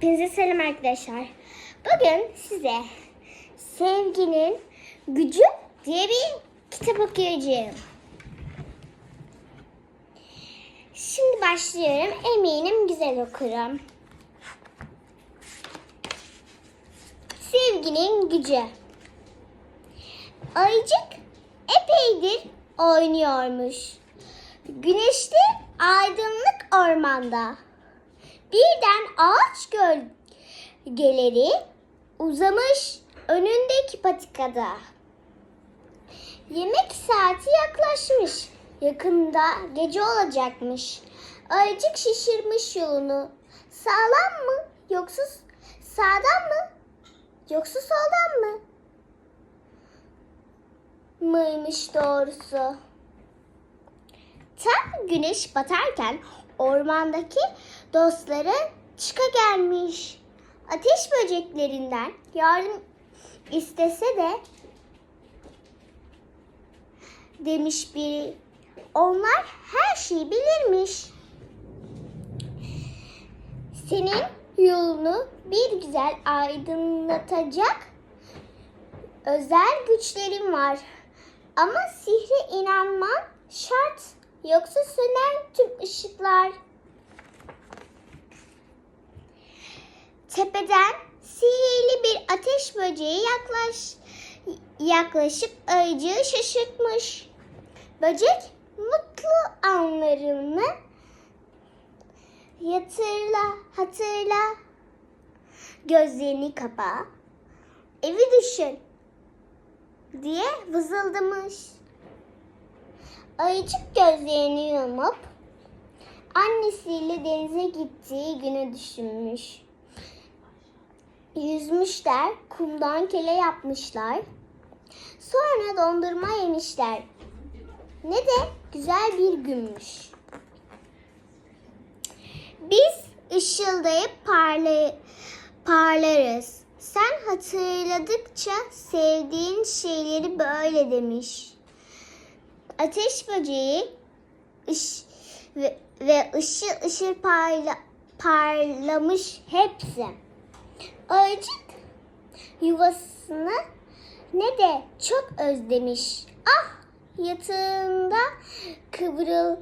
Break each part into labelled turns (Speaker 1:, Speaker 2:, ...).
Speaker 1: Hepinize selam arkadaşlar. Bugün size Sevginin Gücü diye bir kitap okuyacağım. Şimdi başlıyorum. Eminim güzel okurum. Sevginin Gücü Ayıcık epeydir oynuyormuş. Güneşli aydınlık ormanda. Birden ağaç gölgeleri uzamış önündeki patikada. Yemek saati yaklaşmış. Yakında gece olacakmış. Ayıcık şişirmiş yolunu. Sağlam mı yoksa sağdan mı yoksa soldan mı? Mıymış doğrusu. Tam güneş batarken ormandaki dostları çıka gelmiş. Ateş böceklerinden yardım istese de demiş biri. Onlar her şeyi bilirmiş. Senin yolunu bir güzel aydınlatacak özel güçlerim var. Ama sihre inanman şart. Yoksa söner tüm ışıklar. Tepeden sihirli bir ateş böceği yaklaş, yaklaşıp ayıcığı şaşırtmış. Böcek mutlu anlarını yatırla, hatırla. Gözlerini kapa. Evi düşün diye vızıldamış. Ayıcık gözlerini yumup annesiyle denize gittiği günü düşünmüş. Yüzmüşler, kumdan kele yapmışlar. Sonra dondurma yemişler. Ne de güzel bir günmüş. Biz ışıldayıp parla parlarız. Sen hatırladıkça sevdiğin şeyleri böyle demiş. Ateş böceği ış ve, ve ışıl ışıl parla, parlamış hepsi. Ayıcık yuvasını ne de çok özlemiş. Ah yatağında kıvrılmayı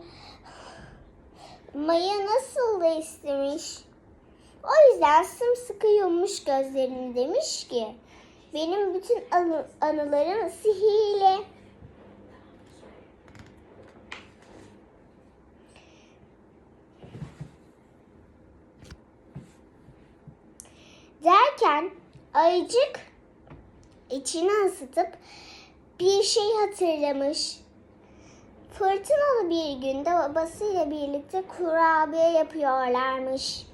Speaker 1: nasıl da istemiş. O yüzden sımsıkı yummuş gözlerini demiş ki benim bütün anı, anılarım sihirli. Derken ayıcık içini ısıtıp bir şey hatırlamış. Fırtınalı bir günde babasıyla birlikte kurabiye yapıyorlarmış.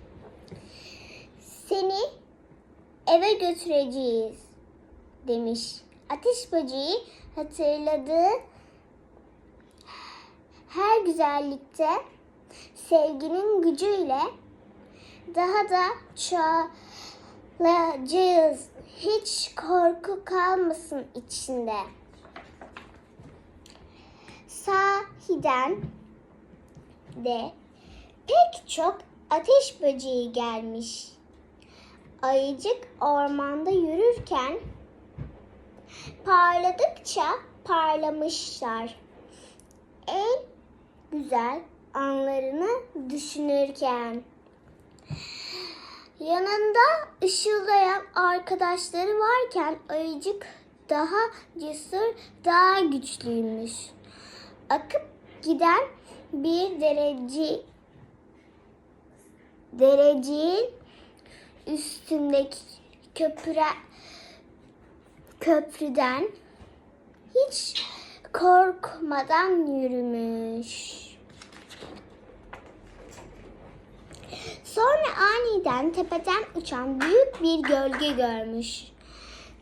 Speaker 1: Seni eve götüreceğiz demiş. Ateş böceği hatırladığı her güzellikte sevginin gücüyle daha da çoğalacağız. Hiç korku kalmasın içinde. Sahiden de pek çok ateş böceği gelmiş. Ayıcık ormanda yürürken parladıkça parlamışlar. En güzel anlarını düşünürken. Yanında ışıldayan arkadaşları varken ayıcık daha cesur, daha güçlüymüş. Akıp giden bir derece dereceğin üstündeki köprü köprüden hiç korkmadan yürümüş. Sonra aniden tepeden uçan büyük bir gölge görmüş.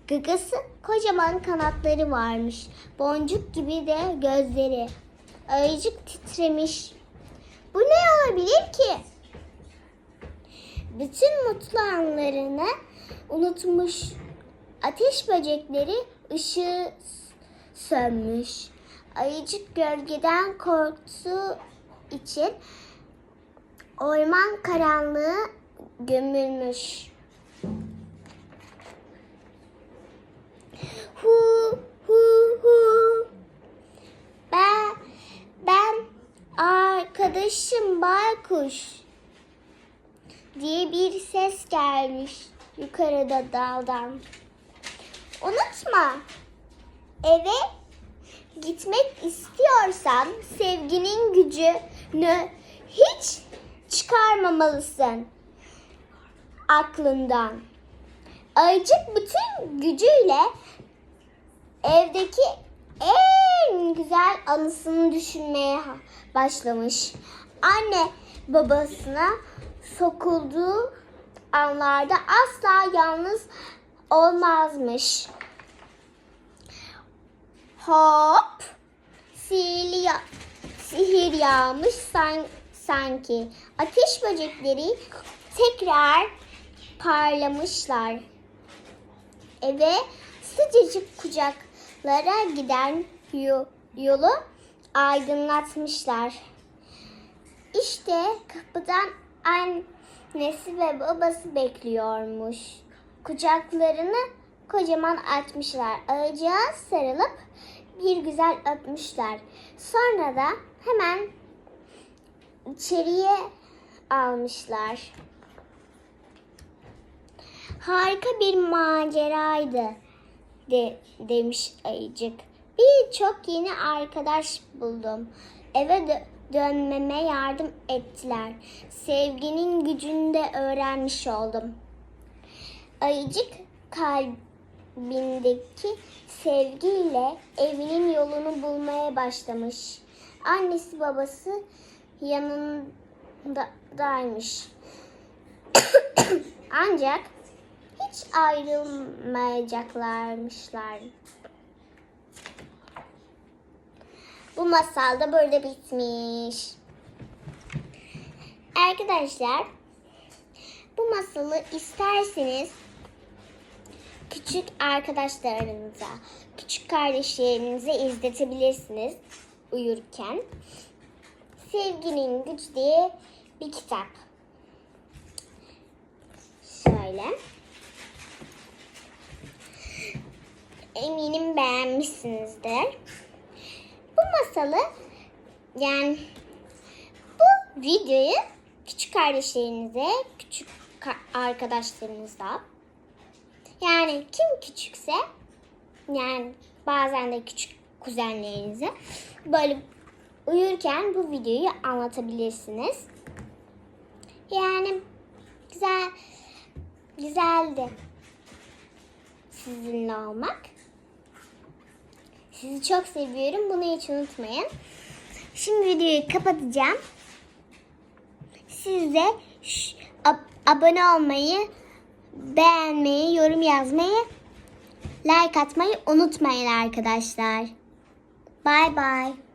Speaker 1: Gıgası kocaman kanatları varmış. Boncuk gibi de gözleri. Ayıcık titremiş. Bu ne olabilir ki? Bütün mutlu anlarını unutmuş. Ateş böcekleri ışığı sönmüş. Ayıcık gölgeden korktuğu için orman karanlığı gömülmüş. Hu hu hu. Ben ben arkadaşım baykuş diye bir ses gelmiş yukarıda daldan. Unutma eve gitmek istiyorsan sevginin gücünü hiç çıkarmamalısın aklından. Ayıcık bütün gücüyle evdeki en güzel anısını düşünmeye başlamış. Anne babasına sokulduğu anlarda asla yalnız olmazmış. Hop! Sihirli ya- sihir yağmış san- sanki. Ateş böcekleri tekrar parlamışlar. Eve sıcacık kucaklara giden yo- yolu aydınlatmışlar. İşte kapıdan annesi ve babası bekliyormuş. Kucaklarını kocaman açmışlar. Ağaca sarılıp bir güzel öpmüşler. Sonra da hemen içeriye almışlar. Harika bir maceraydı de, demiş ayıcık. Birçok yeni arkadaş buldum. Eve dö- dönmeme yardım ettiler. Sevginin gücünü de öğrenmiş oldum. Ayıcık kalbindeki sevgiyle evinin yolunu bulmaya başlamış. Annesi babası yanındaymış. Ancak hiç ayrılmayacaklarmışlar. Bu masal da böyle bitmiş. Arkadaşlar bu masalı isterseniz küçük arkadaşlarınıza, küçük kardeşlerinize izletebilirsiniz uyurken. Sevginin Gücü diye bir kitap. Şöyle. Eminim beğenmişsinizdir. Bu masalı yani bu videoyu küçük kardeşlerinize, küçük ka- arkadaşlarınıza yani kim küçükse yani bazen de küçük kuzenlerinize böyle uyurken bu videoyu anlatabilirsiniz. Yani güzel güzeldi sizinle olmak. Sizi çok seviyorum. Bunu hiç unutmayın. Şimdi videoyu kapatacağım. Siz de abone olmayı, beğenmeyi, yorum yazmayı, like atmayı unutmayın arkadaşlar. Bye bye.